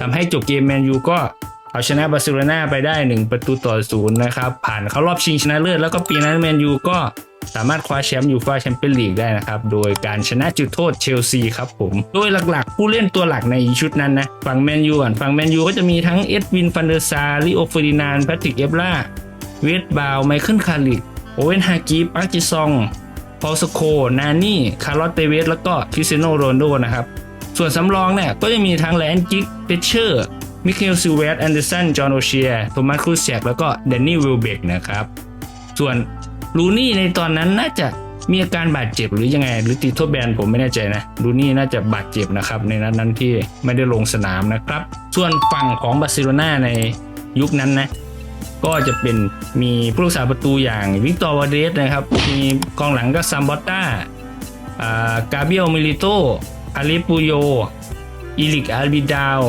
ทำให้จบเกมแมนยูก็เอาชนะบาร์เซโลนาไปได้ 1 ประตูต่อศูนย์นะครับ ผ่านเข้ารอบชิงชนะเลิศแล้วก็ปีนั้นแมนยูก็สามารถคว้าแชมป์ยูฟ่าแชมเปี้ยนลีกได้นะครับ โดยการชนะจุดโทษเชลซีครับผม โดยหลักๆ ผู้เล่นตัวหลักในชุดนั้นนะ ฝั่งแมนยูก่อนฝั่งแมนยูก็จะมีทั้งเอ็ดวินฟันเดอร์ซาริโอเฟอร์ดินานแพทริกเอฟลาเวสบาวไมเคิลคาริกโอเวนฮากีปาร์จิซองพอลสโค นานี่ คาร์ลอตเตเวส แล้วก็คริสเซโนโรนโดนะครับ ส่วนสำรองเนี่ยก็จะมีทั้งแลนจิกเปเชอร์มิเคลซิเวสแอนเดอร์สัน จอห์นโอเชียโทมัสครูเซกแล้วก็แดนนี่วิลเบกนะครับ ส่วนลูนี่ในตอนนั้นน่าจะมีอาการบาดเจ็บหรือยังไง หรือติดโทษแบนผมไม่แน่ใจนะลูนี่น่าจะบาดเจ็บนะครับ ในนัดนั้นที่ไม่ได้ลงสนามนะครับ ส่วนฝั่งของบาร์เซโลนาในยุคนั้นนะก็จะเป็นมีผู้รักษาประตูอย่างวิกตอร์วาเดสนะครับ มีกองหลังก็ซัมบอตตาอากาเบียลมิลิโต อาริปูโย อิลิกอาร์บิดาว